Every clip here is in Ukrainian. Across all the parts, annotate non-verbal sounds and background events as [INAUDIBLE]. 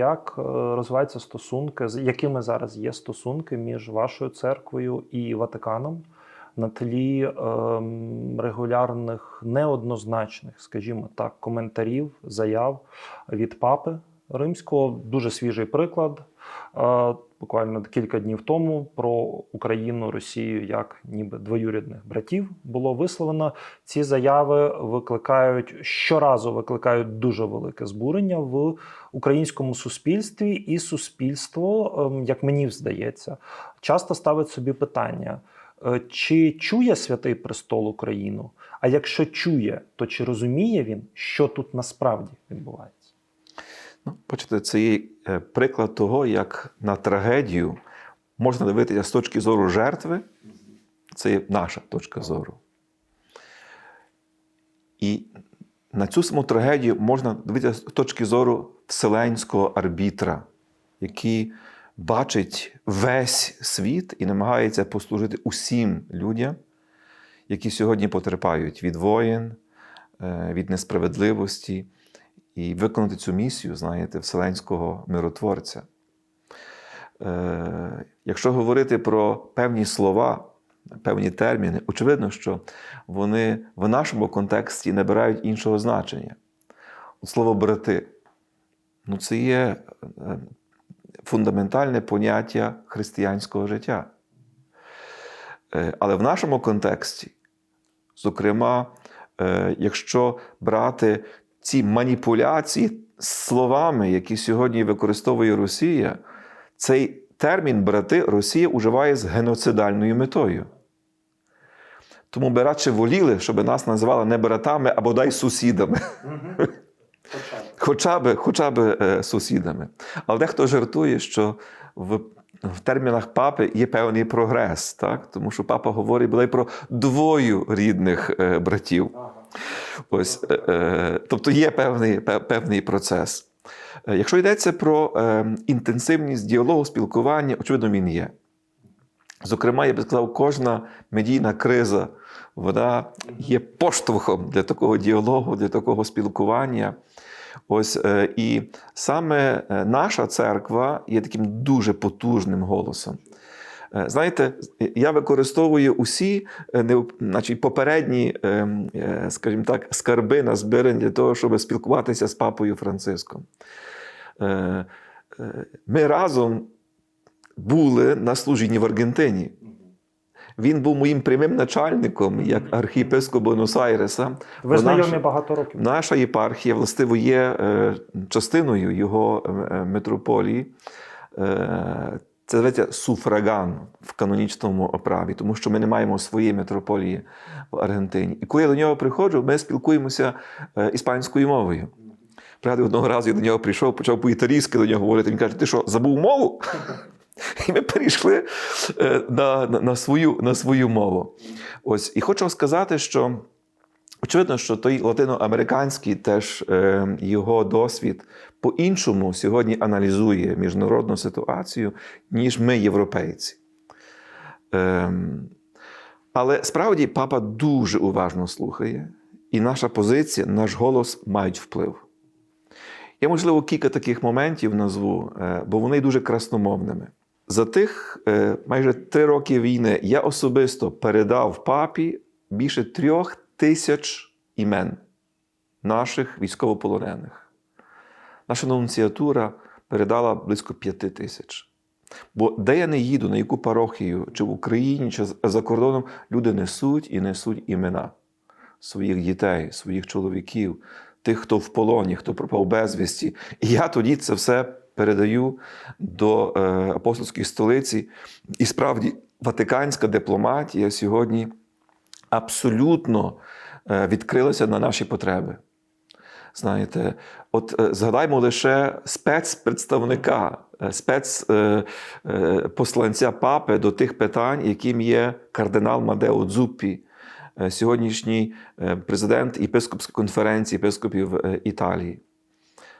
як е, розвиваються стосунки, з якими зараз є стосунки між вашою церквою і Ватиканом на тлі ем, регулярних неоднозначних, скажімо так, коментарів, заяв від папи римського? Дуже свіжий приклад. Е, Буквально кілька днів тому про Україну, Росію як ніби двоюрідних братів було висловлено. Ці заяви викликають щоразу викликають дуже велике збурення в українському суспільстві, і суспільство, ем, як мені здається, часто ставить собі питання: е, чи чує святий престол Україну? А якщо чує, то чи розуміє він, що тут насправді відбувається? Ну, бачите, це є е, приклад того, як на трагедію можна дивитися з точки зору жертви. Це є наша точка зору. І на цю саму трагедію можна дивитися з точки зору вселенського арбітра, який бачить весь світ і намагається послужити усім людям, які сьогодні потерпають від воєн, е, від несправедливості, і виконати цю місію, знаєте, вселенського миротворця. Е, Якщо говорити про певні слова, певні терміни, очевидно, що вони в нашому контексті набирають іншого значення. От слово брати ну, це є е, фундаментальне поняття християнського життя. Е, Але в нашому контексті, зокрема, е, якщо брати ці маніпуляції словами, які сьогодні використовує Росія, цей термін брати Росія уживає з геноцидальною метою. Тому би радше воліли, щоб нас називали не братами, а бодай сусідами. Хоча б, хоча б е, сусідами. Але дехто жартує, що в, в термінах папи є певний прогрес, так? тому що папа говорить бодай про двою рідних е, братів. Ось, е, е, тобто є певний, певний процес. Е, Якщо йдеться про інтенсивність діалогу, спілкування, очевидно, він є. Зокрема, я би сказав, кожна медійна криза вона є поштовхом для такого діалогу, для такого спілкування. Ось і саме наша церква є таким дуже потужним голосом. Е, Знаєте, я використовую усі е, значить, попередні, ем, е, скажімо так, скарби назбирань для того, щоб спілкуватися з папою Франциском. Ми разом були на служінні в Аргентині. Він був моїм прямим начальником як архієпископ Бонус-Айреса. Ви знайомі багато років. Наша єпархія, властиво, є частиною його митрополії. Е, Це зветься суфраган в канонічному праві, тому що ми не маємо своєї митрополії в Аргентині. І коли я до нього приходжу, ми спілкуємося е, іспанською мовою. Пригадую, одного разу я до нього прийшов, почав по-італійськи до нього говорити. Він каже: ти що, забув мову? [LAUGHS] І ми перейшли е, на, на, на, свою, на свою мову. Ось, і хочу сказати, що очевидно, що той латиноамериканський теж е, його досвід по-іншому сьогодні аналізує міжнародну ситуацію, ніж ми, європейці. Ем, але справді папа дуже уважно слухає, і наша позиція, наш голос мають вплив. Я, можливо, кілька таких моментів назву, е, бо вони дуже красномовними. За тих е, майже три роки війни я особисто передав папі більше трьох тисяч імен наших військовополонених. Наша нунціатура передала близько п'яти тисяч. Бо де я не їду, на яку парохію, чи в Україні, чи за кордоном, люди несуть і несуть імена своїх дітей, своїх чоловіків, тих, хто в полоні, хто пропав безвісті. І я тоді це все передаю до е, апостольської столиці. І справді, ватиканська дипломатія сьогодні абсолютно е, відкрилася на наші потреби. Знаєте, от е, згадаймо лише спецпредставника, е, спецпосланця папи до тих питань, яким є кардинал Мадео Дзуппі, сьогоднішній президент єпископської конференції єпископів Італії.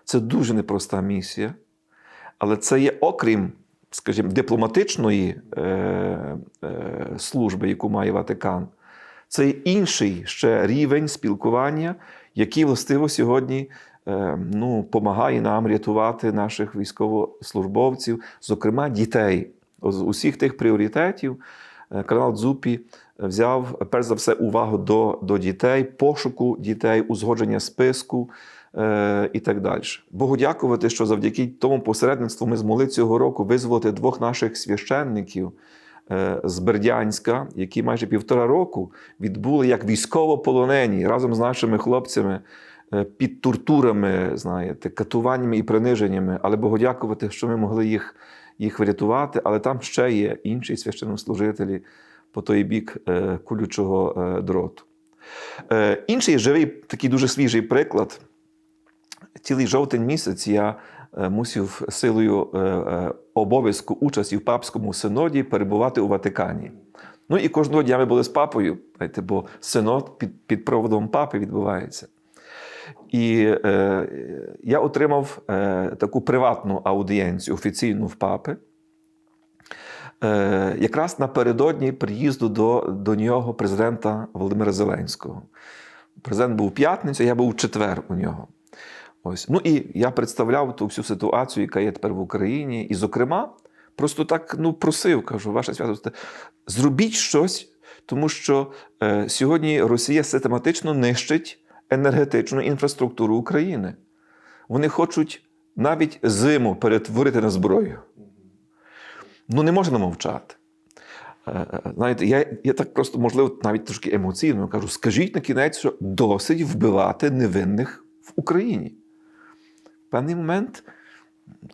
Це дуже непроста місія, але це є окрім, скажімо, дипломатичної служби, яку має Ватикан. Це інший ще рівень спілкування, який властиво сьогодні е, ну, допомагає нам рятувати наших військовослужбовців, зокрема дітей. З усіх тих пріоритетів е, кардинал Дзупі взяв перш за все увагу до, до дітей, пошуку дітей, узгодження списку е, і так далі. Богу дякувати, що завдяки тому посередництву ми змогли цього року визволити двох наших священників з Бердянська, які майже півтора року відбули як військовополонені разом з нашими хлопцями е, під тортурами, знаєте, катуваннями і приниженнями. Але Богу дякувати, що ми могли їх, їх врятувати. Але там ще є інші священнослужителі по той бік е, колючого е, дроту. Е, інший живий, такий дуже свіжий приклад. Цілий жовтень місяць я е, мусив силою е, е, обов'язку участі в папському синоді перебувати у Ватикані. Ну і кожного дня ми були з папою, бо синод під, під проводом папи відбувається. І е, я отримав е, таку приватну аудієнцію офіційну в папи. Е, якраз напередодні приїзду до, до нього президента Володимира Зеленського. Президент був п'ятницю, я був четвер у нього. Ось. Ну і я представляв ту всю ситуацію, яка є тепер в Україні. І, зокрема, просто так ну, просив, кажу, ваше свято, зробіть щось, тому що е, сьогодні Росія систематично нищить енергетичну інфраструктуру України. Вони хочуть навіть зиму перетворити на зброю. Ну, не можна мовчати. Е, е, Знаєте, я, я так просто, можливо, навіть трошки емоційно кажу: скажіть на кінець, що досить вбивати невинних в Україні. Певний момент,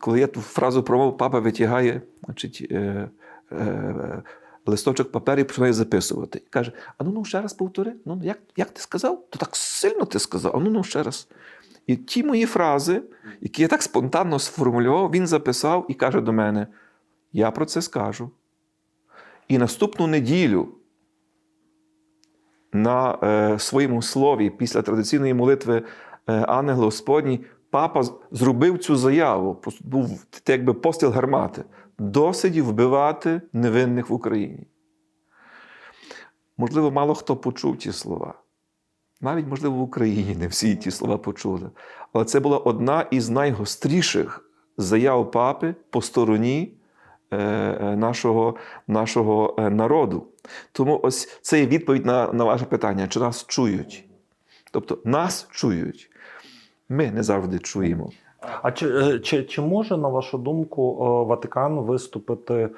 коли я ту фразу промовив, папа витягає значить, е, е, листочок паперу і починає записувати. І каже: А ну ну ще раз повтори. Ну, як, як ти сказав? То так сильно ти сказав, а ну ну ще раз. І ті мої фрази, які я так спонтанно сформулював, він записав і каже до мене: Я про це скажу. І наступну неділю на е, своєму слові після традиційної молитви е, Ангел Господній папа зробив цю заяву. Просто був якби постріл гармати. Досить вбивати невинних в Україні. Можливо, мало хто почув ті слова. Навіть, можливо, в Україні не всі ті слова почули. Але це була одна із найгостріших заяв папи по стороні е, е, нашого, нашого е, народу. Тому ось це є відповідь на, на ваше питання, чи нас чують. Тобто нас чують. Ми не завжди чуємо. А чи, е, чи, чи може, на вашу думку, е, Ватикан виступити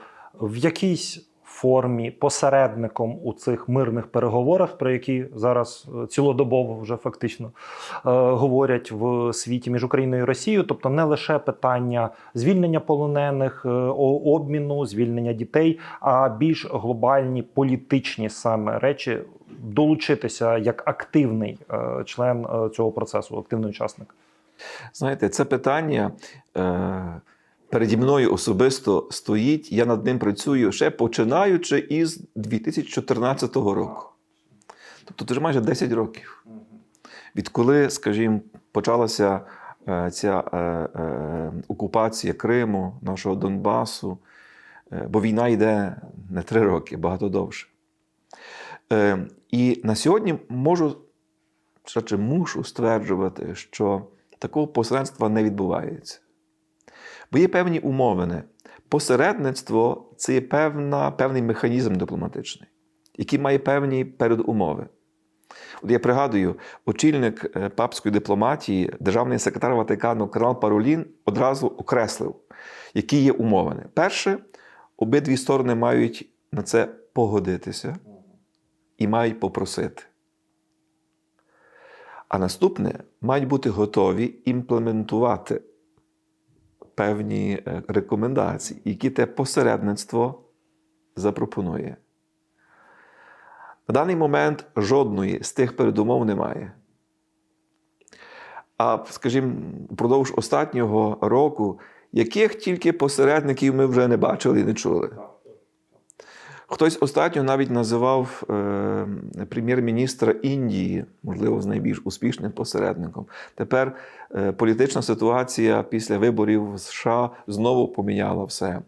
в якійсь формі посередником у цих мирних переговорах, про які зараз е, цілодобово вже фактично говорять в світі між Україною і Росією? Тобто не лише питання звільнення полонених, обміну, звільнення дітей, а більш глобальні політичні саме речі долучитися як активний е, член е, цього процесу, активний учасник. Знаєте, це питання е, переді мною особисто стоїть. Я над ним працюю ще починаючи із 2014 року. Тобто це вже майже 10 років. Відколи, скажімо, почалася е, ця окупація Криму, нашого Донбасу, бо війна йде не три роки, багато довше. Е, і на сьогодні можу, чи мушу стверджувати, що такого посередництва не відбувається. Бо є певні умовини. Посередництво це є певна, певний механізм дипломатичний, який має певні передумови. От я пригадую, очільник е, папської дипломатії, державний секретар Ватикану Карл Паролін одразу окреслив, які є умовини. Перше, обидві сторони мають на це погодитися і мають попросити. А наступне мають бути готові імплементувати певні е, рекомендації, які те посередництво запропонує. На даний момент жодної з тих передумов немає. А, скажімо, впродовж останнього року, яких тільки посередників ми вже не бачили і не чули. Хтось останньо навіть називав е, прем'єр-міністра Індії, можливо, з найбільш успішним посередником. Тепер е, політична ситуація після виборів в США знову поміняла все.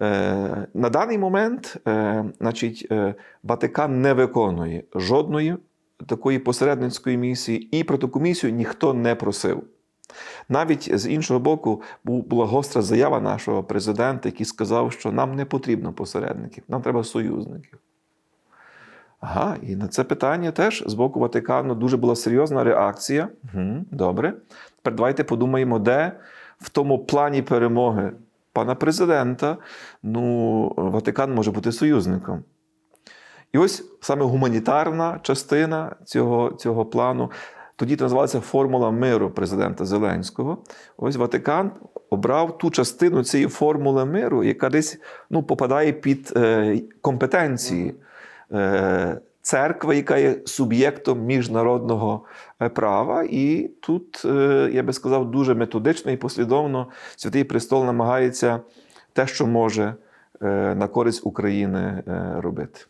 Е, на даний момент, е, значить, е, Ватикан не виконує жодної такої посередницької місії, і про таку місію ніхто не просив. Навіть з іншого боку, була гостра заява нашого президента, який сказав, що нам не потрібно посередників, нам треба союзників. Ага, і на це питання теж з боку Ватикану дуже була серйозна реакція. Угу, добре. Тепер давайте подумаємо, де в тому плані перемоги пана президента ну, Ватикан може бути союзником. І ось саме гуманітарна частина цього, цього плану. Тоді це називалася формула миру президента Зеленського. Ось Ватикан обрав ту частину цієї формули миру, яка десь ну, попадає під е, компетенції е, церкви, яка є суб'єктом міжнародного е, права. І тут, е, я би сказав, дуже методично і послідовно Святий Престол намагається те, що може е, на користь України е, робити.